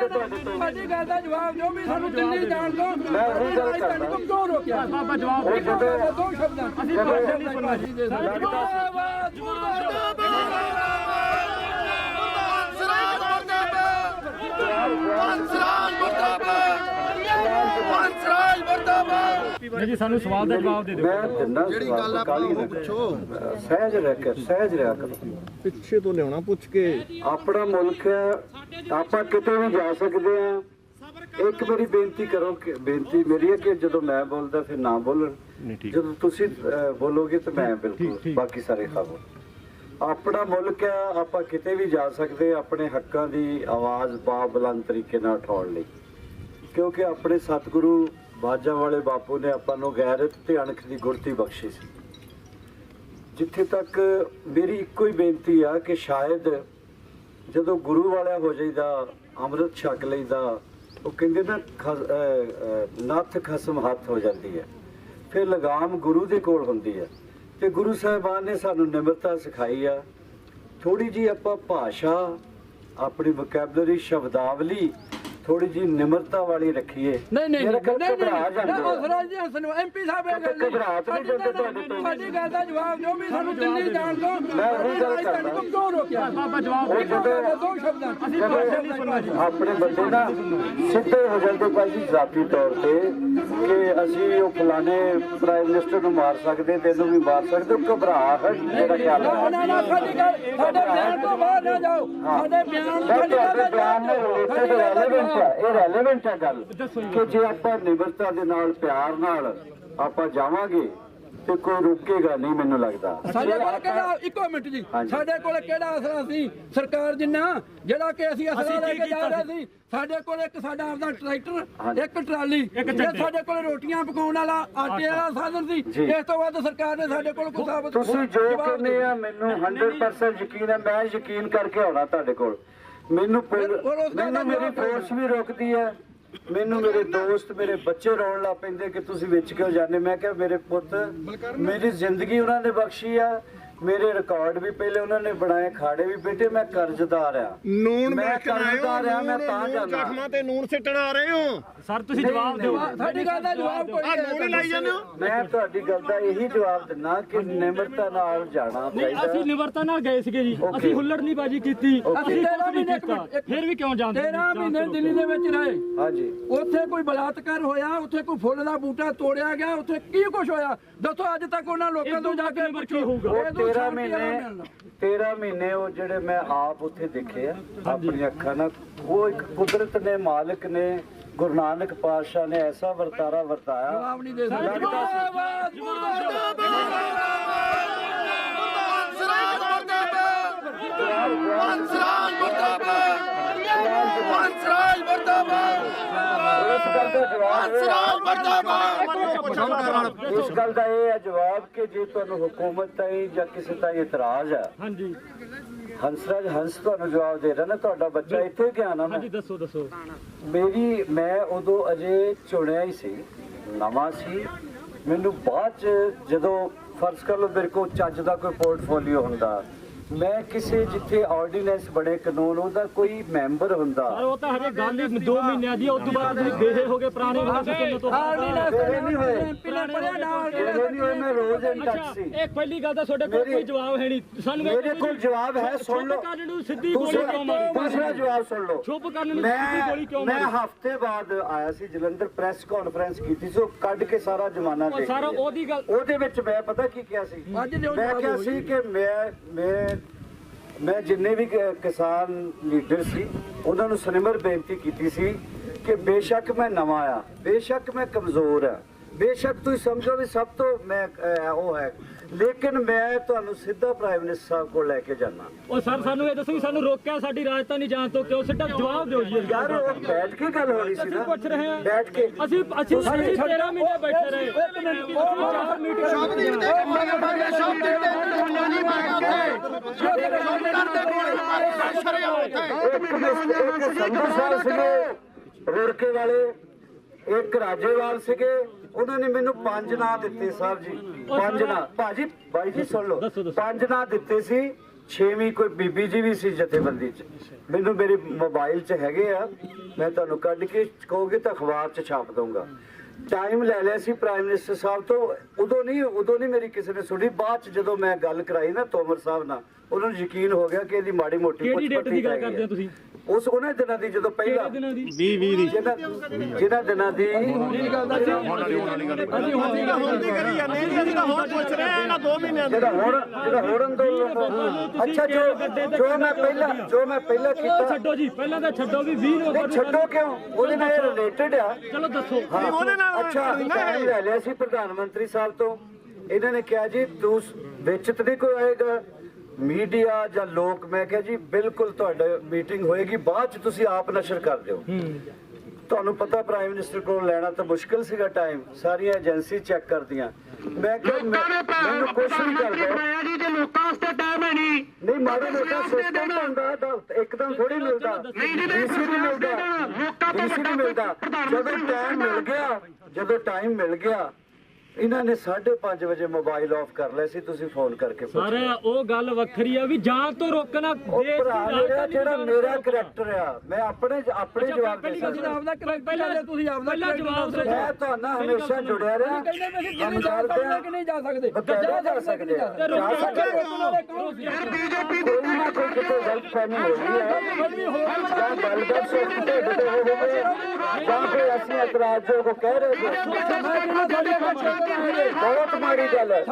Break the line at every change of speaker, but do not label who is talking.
ਸਾਡੀ ਗੱਲ ਦਾ ਜਵਾਬ ਦਿਓ ਵੀ ਸਾਨੂੰ ਦਿੱਲੀ ਜਾਣ ਤੋਂ
ਮੈਂ ਉਹੀ ਗੱਲ ਕਰਦਾ।
ਕਿਉਂ ਰੋਕਿਆ
ਬਾਬਾ ਜਵਾਬ
ਜਦੋਂ
ਦੋ ਸ਼ਬਦਾਂ।
ਅਸੀਂ ਭਾਸ਼ਣ ਨਹੀਂ ਸੁਣਨਾ
ਮੁਰਦਾਬਾਦ ਮੁਰਦਾਬਾਦ
ਨਹੀਂ ਜੀ ਸਾਨੂੰ ਸਵਾਲ ਦਾ ਜਵਾਬ ਦੇ ਦਿਓ।
ਮੈਂ ਦਿੰਦਾ
ਜਿਹੜੀ ਗੱਲ ਆਪਾਂ ਉਹ ਪੁੱਛੋ।
ਸਹਿਜ ਰਹਿ ਕੇ ਸਹਿਜ ਰਿਹਾ ਕਰੋ।
ਪਿੱਛੇ ਤੋਂ ਲਿਆਉਣਾ ਪੁੱਛ ਕੇ।
ਆਪਣਾ ਮੁਲਕ ਹੈ ਆਪਾਂ ਕਿਤੇ ਵੀ ਜਾ ਸਕਦੇ ਆ ਇੱਕ ਮੇਰੀ ਬੇਨਤੀ ਕਰੋ ਕਿ ਬੇਨਤੀ ਮੇਰੀ ਹੈ ਕਿ ਜਦੋਂ ਮੈਂ ਬੋਲਦਾ ਫਿਰ ਨਾ ਬੋਲਣ। ਜਦੋਂ ਤੁਸੀਂ ਬੋਲੋਗੇ ਤਾਂ ਮੈਂ ਬਿਲਕੁਲ ਬਾਕੀ ਸਾਰੇ ਖਾਵੋ ਆਪਣਾ ਮੁਲਕ ਹੈ ਆਪਾਂ ਕਿਤੇ ਵੀ ਜਾ ਸਕਦੇ ਆਪਣੇ ਹੱਕਾਂ ਦੀ ਆਵਾਜ਼ ਬਾਬਲੰਦ ਤਰੀਕੇ ਨਾਲ ਉਠਾਉਣ ਲਈ। ਕਿਉਂਕਿ ਆਪਣੇ ਸਤਿਗੁਰੂ ਬਾਜਾਂ ਵਾਲੇ ਬਾਪੂ ਨੇ ਆਪਾਂ ਨੂੰ ਗੈਰਤ ਤੇ ਅਣਖ ਦੀ ਗੁਰਤੀ ਬਖਸ਼ੀ ਸੀ। ਜਿੱਥੇ ਤੱਕ ਮੇਰੀ ਇੱਕੋ ਹੀ ਬੇਨਤੀ ਆ ਕਿ ਸ਼ਾਇਦ ਜਦੋਂ ਗੁਰੂ ਵਾਲਿਆ ਹੋ ਜਾਈਦਾ, ਅੰਮ੍ਰਿਤ ਛਕ ਲਈਦਾ, ਉਹ ਕਹਿੰਦੇ ਨਾ ਖਸ- ਨੱਥ ਖਸਮ ਹੱਥ ਹੋ ਜਾਂਦੀ ਹੈ। ਫਿਰ ਲਗਾਮ ਗੁਰੂ ਦੇ ਕੋਲ ਹੁੰਦੀ ਹੈ। ਤੇ ਗੁਰੂ ਸਾਹਿਬਾਨ ਨੇ ਸਾਨੂੰ ਨਿਮਰਤਾ ਸਿਖਾਈ ਆ। ਥੋੜੀ ਜੀ ਆਪਾਂ ਭਾਸ਼ਾ, ਆਪਣੀ ਵੋਕੈਬਲਰੀ ਸ਼ਬਦਾਵਲੀ ਥੋੜੀ ਜੀ ਨਿਮਰਤਾ ਵਾਲੀ ਰੱਖੀਏ।
ਨਹੀਂ ਨਹੀਂ ਨਹੀਂ
ਆ।
ਹਸਰਾਜ ਜੀ ਹਸਨ ਐਮਪੀ ਸਾਹਿਬ ਇਹ ਗੱਲ ਨਹੀਂ।
ਤਾਂ ਨਹੀਂ ਤੋਂ?
ਸਾਡੀ ਗੱਲ ਦਾ ਜਵਾਬ ਦਿਓ ਵੀ ਸਾਨੂੰ ਦਿੱਲੀ ਜਾਣ ਤੋਂ
ਮੈਂ ਉਹੀ ਗੱਲ ਕਰਦਾ।
ਤੁਹਾਨੂੰ ਕਿਉਂ ਰੋਕਿਆ?
ਬਾਬਾ ਜਵਾਬ
ਦੋ ਸ਼ਬਦਾਂ
ਅਸੀਂ ਭਾਸ਼ਣ ਨਹੀਂ ਸੁਣਨਾ ਜੀ
ਆਪਣੇ ਬੰਦੇ ਨਾ ਸਿੱਧੇ ਹੋ ਜਾਂਦੇ ਭਾਈ ਜੀ ਜ਼ਾਤੀ ਤੌਰ ਤੇ ਕਿ ਅਸੀਂ ਉਹ ਫਲਾਣੇ ਪ੍ਰਾਈਮ ਮਿਨਿਸਟਰ ਨੂੰ ਮਾਰ ਸਕਦੇ ਤੈਨੂੰ ਵੀ ਮਾਰ ਸਕਦੇ ਉਹ ਘਬਰਾਹਟ ਮੇਰਾ ਖਿਆਲ
ਨਾ
ਹੈ
ਨਾ ਨਾ ਸਾਡੀ ਗੱਲ ਸਾਡੇ ਬਿਆਨ ਤੋਂ ਬਾਹਰ ਨਾ ਜਾਓ। ਸਾਡੇ ਬਿਆਨ
ਮੈਂ
ਸਾਡੀ ਗੱਲ
ਤੁਹਾਡੇ
ਦਾ
ਬਿਆਨ
ਜਵਾਬ
ਰਿਲੇਟਡ ਰੈਲੇਵੈਂਟ ਹੈ ਇਹ ਰੈਲੇਵੈਂਟ ਹੈ ਗੱਲ। ਕਿ ਜੇ ਆਪਾਂ ਨਿਮਰਤਾ ਦੇ ਨਾਲ ਪਿਆਰ ਨਾਲ ਆਪਾਂ ਜਾਵਾਂਗੇ ਤੇ ਕੋਈ ਰੁਕੇਗਾ ਨਹੀਂ ਮੈਨੂੰ ਲੱਗਦਾ
ਸਾਡੇ ਕੋਲ ਕਿਹੜਾ ਇੱਕੋ ਮਿੰਟ ਜੀ। ਸਾਡੇ ਕੋਲ ਕਿਹੜਾ ਅਸਰਾ ਸੀ ਸਰਕਾਰ ਜਿੰਨਾ ਜਿਹੜਾ ਕਿ ਅਸੀਂ ਅਸਰਾ
ਅਸੀਂ
ਲੈ
ਕੀ
ਜਾ ਰਹੇ ਸੀ ਸਾਡੇ ਕੋਲ ਇੱਕ ਸਾਡਾ ਆਪਦਾ ਟਰੈਕਟਰ। ਇੱਕ ਟਰਾਲੀ ਇਹ। ਸਾਡੇ ਕੋਲ ਰੋਟੀਆਂ ਪਕਾਉਣ ਵਾਲਾ ਆਟੇ ਵਾਲਾ ਸਾਧਨ ਸੀ। ਇਸ ਤੋਂ ਬਾਅਦ ਸਰਕਾਰ ਨੇ ਸਾਡੇ ਕੋਲ ਕੋਈ ਸਾਬਤ
ਤੁਸੀਂ ਜੋ ਕਹਿੰਦੇ ਆ ਮੈਨੂੰ 100% ਯਕੀਨ ਹੈ ਮੈਂ ਯਕੀਨ ਕਰਕੇ ਆਉਣਾ ਤੁਹਾਡੇ ਕੋਲ ਮੈਨੂੰ ਮੈਨੂੰ ਮੇਰੀ। ਫੋਰਸ ਵੀ ਰੋਕਦੀ ਹੈ। ਮੈਨੂੰ ਮੇਰੇ ਦੋਸਤ ਮੇਰੇ ਬੱਚੇ ਰੋਣ ਲੱਗ ਪੈਂਦੇ ਕਿ ਤੁਸੀਂ ਵਿੱਚ ਕਿਉਂ ਜਾਂਦੇ? ਮੈਂ ਕਿਹਾ ਮੇਰੇ ਪੁੱਤ ਮੇਰੀ ਜ਼ਿੰਦਗੀ ਉਹਨਾਂ ਨੇ ਬਖਸ਼ੀ ਆ। ਮੇਰੇ ਰਿਕਾਰਡ ਵੀ ਪਹਿਲੇ ਉਹਨਾਂ ਨੇ ਬਣਾਏ ਖਾੜੇ ਵੀ ਬੇਟੇ ਮੈਂ ਕਰਜ਼ਦਾਰ ਆ।
ਨੂਨ
ਮੈਂ ਕਰਜ਼ਦਾਰ ਆ ਮੈਂ ਤਾਂ ਜਾਂਦਾ।
ਜ਼ਖਮਾਂ ਤੇ ਨੂਨ ਸਿੱਟਣ ਆ ਰਹੇ ਹੋ?
ਸਰ ਤੁਸੀਂ ਜਵਾਬ ਦਿਓ।
ਸਾਡੀ ਗੱਲ ਦਾ ਜਵਾਬ ਕੋਈ
ਆ ਨੂਨ ਹੀ ਲਾਈ ਜਾਂਦੇ ਹੋ?
ਮੈਂ ਤੁਹਾਡੀ ਗੱਲ ਦਾ ਇਹੀ ਜਵਾਬ ਦਿੰਨਾ ਕਿ ਨਿਮਰਤਾ ਨਾਲ ਜਾਣਾ
ਨਹੀਂ ਅਸੀਂ
ਚਾਹੀਦਾ
ਨਿਵਰਤਾ ਨਾਲ ਗਏ ਸੀਗੇ ਜੀ. ਅਸੀਂ ਹੁੱਲੜ ਨਹੀਂ ਬਾਜੀ ਕੀਤੀ. ਅਸੀਂ
ਤੇਰਾਂ
ਕੁਝ ਨਹੀਂ
ਮਹੀਨੇ
ਫਿਰ ਵੀ ਕਿਉਂ ਜਾਂਦੇ
13 ਮਹੀਨੇ ਦਿੱਲੀ ਦੇ ਵਿੱਚ ਰਹੇ।
ਹਾਂਜੀ।
ਉੱਥੇ ਕੋਈ ਬਲਾਤਕਾਰ ਹੋਇਆ ਉੱਥੇ ਕੋਈ ਫੁੱਲ ਦਾ ਬੂਟਾ ਤੋੜਿਆ ਗਿਆ ਉੱਥੇ ਕੀ ਕੁਝ ਹੋਇਆ? ਦੱਸੋ ਅੱਜ ਤੱਕ ਉਹਨਾਂ ਲੋਕਾਂ ਤੋਂ ਜਾ ਕੇ?
ਉਹ
ਇਹ
13
ਸ਼ਾਂਤੀ
ਮਹੀਨੇ
ਨਾਲ ਮਿਲਣਾ।
13 ਮਹੀਨੇ ਉਹ ਜਿਹੜੇ ਮੈਂ ਆਪ ਉੱਥੇ ਦੇਖੇ ਆ ਆਪਣੀਆਂ ਅੱਖਾਂ ਨਾਲ। ਉਹ ਇੱਕ ਕੁਦਰਤ ਨੇ ਮਾਲਕ ਨੇ ਗੁਰੂ ਨਾਨਕ ਪਾਤਸ਼ਾਹ ਨੇ ਐਸਾ ਵਰਤਾਰਾ ਵਰਤਾਇਆ।
ਜਵਾਬ ਨਹੀਂ ਦੇ ਸਕਦੇ
ਲੱਗਦਾ ਸੀ-
ਮੁਰਦਾਬਾਦ, ਮੁਰਦਾਬਾਦ।
ਇਸ ਗੱਲ ਦਾ ਜਵਾਬ ਇਹ- ਇਸ ਗੱਲ ਦਾ ਇਹ ਹੈ ਜਵਾਬ ਕਿ ਜੇ ਤੁਹਾਨੂੰ ਹੁਕੂਮਤ ਤਾਈ ਜਾਂ ਕਿਸੇ ਤਾਈ ਇਤਰਾਜ਼ ਹੈ
ਹਾਂਜੀ।
ਹੰਸਰਾਜ ਹੰਸ ਤੁਹਾਨੂੰ ਜਵਾਬ ਦੇ ਰਿਹਾ ਨਾ ਤੁਹਾਡਾ ਬੱਚਾ ਇੱਥੇ ਗਿਆ ਨਾ ਮੈਂ।
ਹਾਂਜੀ ਦੱਸੋ ਦੱਸੋ।
ਮੇਰੀ ਮੈਂ ਉਦੋਂ ਅਜੇ ਚੁਣਿਆ ਹੀ ਸੀ ਨਵਾਂ ਸੀ। ਮੈਨੂੰ ਬਾਅਦ ਚ ਜਦੋਂ ਫਰਜ਼ ਕਰ ਲਓ ਮੇਰੇ ਕੋਲ ਚੱਜ ਦਾ ਕੋਈ ਪੋਰਟਫੋਲੀਓ ਹੁੰਦਾ ਮੈਂ ਕਿਸੇ ਜਿੱਥੇ ਆਰਡੀਨੈਂਸ ਬਣੇ ਕਾਨੂੰਨ ਉਹਦਾ ਕੋਈ ਮੈਂਬਰ ਹੁੰਦਾ।
ਉਹ ਤਾਂ ਹਜੇ ਗੱਲ ਹੀ 2 ਮਹੀਨਿਆਂ ਦੀ ਉਸ ਤੋਂ ਬਾਅਦ ਤੁਸੀਂ ਬੇਹੇ ਹੋ ਗਏ ਪੁਰਾਣੇ ਗਏ ਕਿੰਨੇ ਤੋਂ
ਨਾ
ਮੇਰੇ ਨਹੀਂ ਹੋਏ।
ਪਿਲੇ ਪੜਿਆ ਨਾਲ
ਜਿਹੜੇ ਨਹੀਂ ਹੋਏ ਮੈਂ ਰੋਜ਼ ਇਨ ਟੱਚ ਸੀ।
ਇਹ ਪਹਿਲੀ ਗੱਲ ਤਾਂ ਤੁਹਾਡੇ ਕੋਲ ਕੋਈ ਜਵਾਬ ਹੈ ਨਹੀਂ। ਸਾਨੂੰ
ਮੇਰੇ ਕੋਲ ਜਵਾਬ ਹੈ ਸੁਣ ਲਓ।
ਕਰਨ ਨੂੰ ਸਿੱਧੀ ਗੋਲੀ ਕਿਉਂ ਮਾਰੀ?
ਦੂਸਰਾ ਜਵਾਬ ਸੁਣ ਲਓ।
ਚੁੱਪ ਕਰਨ ਨੂੰ ਸਿੱਧੀ ਗੋਲੀ
ਮੈਂ
ਕਿਉਂ
ਮੈਂ
ਮਾਰੀ?
ਹਫ਼ਤੇ ਬਾਅਦ ਆਇਆ ਸੀ ਜਲੰਧਰ ਪ੍ਰੈਸ ਕਾਨਫਰੰਸ ਕੀਤੀ ਸੀ ਉਹ ਕੱਢ ਕੇ ਸਾਰਾ ਜਮਾਨਾ ਦੇਖ
ਸਾਰਾ। ਉਹਦੀ ਗੱਲ
ਉਹਦੇ ਵਿੱਚ ਮੈਂ ਪਤਾ ਕੀ ਕਿਹਾ ਸੀ? ਮੈਂ ਕਿਹਾ ਸੀ ਕਿ ਮੈਂ ਮੈਂ ਮੈਂ ਜਿੰਨੇ ਵੀ ਕਿਸਾਨ ਲੀਡਰ ਸੀ, ਉਹਨਾਂ ਨੂੰ ਸਨਿਮਰ ਬੇਨਤੀ ਕੀਤੀ ਸੀ ਕਿ ਬੇਸ਼ੱਕ ਮੈਂ ਨਵਾਂ ਆ, ਬੇਸ਼ੱਕ ਮੈਂ ਕਮਜ਼ੋਰ ਆ। ਬੇਸ਼ੱਕ ਤੁਸੀਂ ਸਮਝੋ ਵੀ ਸਭ ਤੋਂ ਮੈਂ ਉਹ ਹੈ। ਲੇਕਿਨ ਮੈਂ ਤੁਹਾਨੂੰ ਸਿੱਧਾ ਪ੍ਰਾਈਮ ਮਿਨਿਸਟਰ ਸਾਹਿਬ ਕੋਲ ਲੈ ਕੇ ਜਾਣਾ
ਉਹ ਸਰ ਸਾਨੂੰ ਇਹ ਦੱਸੋ ਵੀ ਸਾਨੂੰ ਰੋਕਿਆ ਸਾਡੀ ਰਾਜਧਾਨੀ ਜਾਣ ਤੋਂ ਕਿਉਂ? ਸਿੱਧਾ ਜਵਾਬ ਦਿਓ ਜੀ।
ਯਾਰ
ਦਾ।
ਉਹ ਬੈਠ ਕੇ ਗੱਲ ਹੋ ਰਹੀ ਸੀ ਨਾ।
ਪੁੱਛ ਰਹੇ ਹਾਂ।
ਬੈਠ ਕੇ।
ਅਸੀਂ ਅਸੀਂ ਅਸੀਂ 13 ਮਹੀਨੇ ਬੈਠੇ ਰਹੇ।
ਇੱਕ ਮਿੰਟ ਉਹ ਚਾਰ ਮੀਟਿੰਗ
ਇੱਕ ਇੱਕ ਸੰਧੂ ਸਾਹਿਬ ਸੀਗੇ ਰੁੜਕੇ ਵਾਲੇ ਇੱਕ ਰਾਜੇਵਾਲ ਸੀਗੇ ਉਹਨਾਂ ਨੇ ਮੈਨੂੰ ਪੰਜ ਨਾਂ ਦਿੱਤੇ ਸਾਹਿਬ ਜੀ। ਪੰਜ ਨਾਂ। ਭਾਜੀ ਬਾਈ ਜੀ ਸੁਣ ਲਓ। ਪੰਜ ਨਾਂ ਦਿੱਤੇ ਸੀ ਛੇਵੀਂ ਕੋਈ ਬੀਬੀ ਜੀ ਵੀ ਸੀ ਜਥੇਬੰਦੀ ਚ। ਮੈਨੂੰ ਮੇਰੇ ਮੋਬਾਈਲ 'ਚ ਹੈਗੇ ਆ। ਮੈਂ ਤੁਹਾਨੂੰ ਕੱਢ ਕੇ ਕਹੋਗੇ ਤਾਂ ਅਖਬਾਰ 'ਚ ਛਾਪ ਦਊਂਗਾ। ਟਾਈਮ ਲੈ ਲਿਆ ਸੀ ਪ੍ਰਾਈਮ ਮਿਨਿਸਟਰ ਸਾਹਿਬ ਤੋਂ। ਉਦੋਂ ਨਹੀਂ ਉਦੋਂ ਨਹੀਂ ਮੇਰੀ ਕਿਸੇ ਨੇ ਸੁਣੀ। ਬਾਅਦ 'ਚ ਜਦੋਂ ਮੈਂ ਗੱਲ ਕਰਾਈ ਨਾ ਤੋਮਰ ਸਾਹਿਬ ਨਾਲ ਉਹਨਾਂ ਨੂੰ ਯਕੀਨ ਹੋ ਗਿਆ ਕਿ ਇਹਦੀ ਮਾੜੀ ਮੋਟੀ ਹੈਗੀ
ਕਰਦੇ ਹੋ
ਆ।
ਤੁਸੀਂ?
ਉਸ ਉਹਨਾਂ ਦਿਨਾਂ ਦੀ ਜਦੋਂ ਪਹਿਲਾਂ
ਕਿਹੜੇ ਦਿਨਾਂ ਦੀ?
20 20 ਦੀ।
ਜਿਹਨਾਂ ਜਿਹਨਾਂ ਦਿਨਾਂ ਦੀ।
ਅਸੀਂ ਹੁਣ ਦੀ ਗੱਲ
ਹੁਣ ਦੀ ਕਰੀ ਜਾਂਦੇ। ਜੀ ਅਸੀਂ ਤਾਂ ਹੋਰ ਪੁੱਛ ਰਹੇ ਆ ਇਹਨਾਂ 2 ਮਹੀਨਿਆਂ ਦੀ
ਜਿਹੜਾ ਹੁਣ ਜਿਹੜਾ ਹੁਣ ਅੰਦੋਲਨ ਅੱਛਾ ਜੋ ਜੋ ਮੈਂ ਪਹਿਲਾਂ ਜੋ ਮੈਂ ਪਹਿਲਾਂ
ਉਹ
ਕੀਤਾ
ਛੱਡੋ ਜੀ ਪਹਿਲਾਂ ਤਾਂ ਛੱਡੋ ਵੀ 20
ਨਹੀਂ
ਨਵੰਬਰ
ਛੱਡੋ ਕਿਉਂ? ਉਹਦੇ ਨਾਲ ਰਿਲੇਟਡ ਆ।
ਚਲੋ ਦੱਸੋ।
ਹਾਂ
ਉਹਦੇ ਨਾਲ
ਅੱਛਾ ਲੈ ਲਿਆ ਸੀ ਪ੍ਰਧਾਨ ਮੰਤਰੀ ਸਾਹਿਬ ਤੋਂ। ਇਹਨਾਂ ਨੇ ਕਿਹਾ ਜੀ ਤੂੰ ਵਿੱਚ ਤੇ ਨਹੀਂ ਕੋਈ ਆਏਗਾ। ਮੀਡੀਆ ਜਾਂ ਲੋਕ ਮੈਂ ਕਿਹਾ ਜੀ ਬਿਲਕੁਲ ਤੁਹਾਡਾ ਮੀਟਿੰਗ ਹੋਏਗੀ ਬਾਅਦ ਚ ਤੁਸੀਂ ਆਪ ਨਸ਼ਰ ਕਰ ਦਿਓ ਤੁਹਾਨੂੰ ਪਤਾ ਪ੍ਰਾਈਮ ਮਿਨਿਸਟਰ ਕੋਲ ਲੈਣਾ ਤਾਂ ਮੁਸ਼ਕਿਲ ਸੀਗਾ ਟਾਈਮ ਸਾਰੀਆਂ ਏਜੰਸੀ ਚੈੱਕ ਕਰਦੀਆਂ। ਮੈਂ ਕਿਹਾ ਮੈਂ- ਮੈਨੂੰ ਕੁਛ ਨਹੀਂ ਕਰਦਾ।
ਜੀ ਜੇ ਲੋਕਾਂ ਵਾਸਤੇ ਟਾਈਮ ਹੈ ਨਹੀਂ।
ਨਹੀਂ ਮਾੜੇ ਮੋਟਾ ਸਿਸਟਮ ਹੁੰਦਾ ਤਾਂ ਇੱਕਦਮ ਥੋੜੀ ਮਿਲਦਾ। ਡੀਸੀ ਨਹੀਂ ਮਿਲਦਾ। ਡੀਸੀ ਨਹੀਂ ਮਿਲਦਾ। ਜਦੋਂ ਟਾਈਮ ਮਿਲ ਗਿਆ ਜਦੋਂ ਟਾਈਮ ਮਿਲ ਗਿਆ ਇਹਨਾਂ ਨੇ 5:30 ਵਜੇ ਮੋਬਾਈਲ ਆਫ ਕਰ ਲਿਆ ਸੀ ਤੁਸੀਂ ਫੋਨ ਕਰਕੇ ਪੁੱਛ
ਸਰ ਉਹ ਗੱਲ ਵੱਖਰੀ ਆ ਵੀ ਜਾਨ ਤੋਂ ਰੋਕਣਾ
ਉਹ
ਦੇਸ਼
ਭਰਾ
ਦੀ
ਮੇਰਾ
ਰਾਜਧਾਨੀ
ਜਿਹੜਾ
ਦਾ
ਮੇਰਾ ਕਰੈਕਟਰ ਆ ਮੈਂ ਆਪਣੇ ਆਪਣੇ ਜਵਾਬ ਦੇ
ਤੁਸੀਂ
ਸਕਦਾ।
ਆਪਦਾ ਕਰੈਕਟਰ ਲੈ ਤੁਸੀਂ ਆਪਦਾ
ਪਹਿਲਾਂ ਜਵਾਬ ਦਿਓ।
ਮੈਂ ਤੁਹਾਨੂੰ ਹਮੇਸ਼ਾ ਜੁੜਿਆ ਰਿਹਾ।
ਕਹਿੰਦੇ ਵੀ ਅਸੀਂ ਕਿਵੇਂ ਜਾ ਸਕਦੇ ਕਿ ਨਹੀਂ ਜਾ ਸਕਦੇ।
ਬਕਾਇਦਾ ਜਾ ਸਕਦੇ ਆ। ਜਾ ਸਕਦੇ। ਆ। ਕੋਈ ਨਾ ਕੋਈ ਕਿਤੇ ਗਲਤ ਫਹਿਮੀ ਹੋ। ਗਈ ਹੈ ਜਾਂ ਗੱਲਬਾਤ ਸਿਰਫ ਢਿੱਡ ਤੇ ਹੋ ਗਈ ਜਾਂ ਫਿਰ ਅਸੀਂ ਇਤਰਾਜ਼ ਜੋ ਕੋ ਕਹਿ ਰਹੇ ਸੀ। ਬਹੁਤ ਮਾੜੀ ਗੱਲ ਹੈ।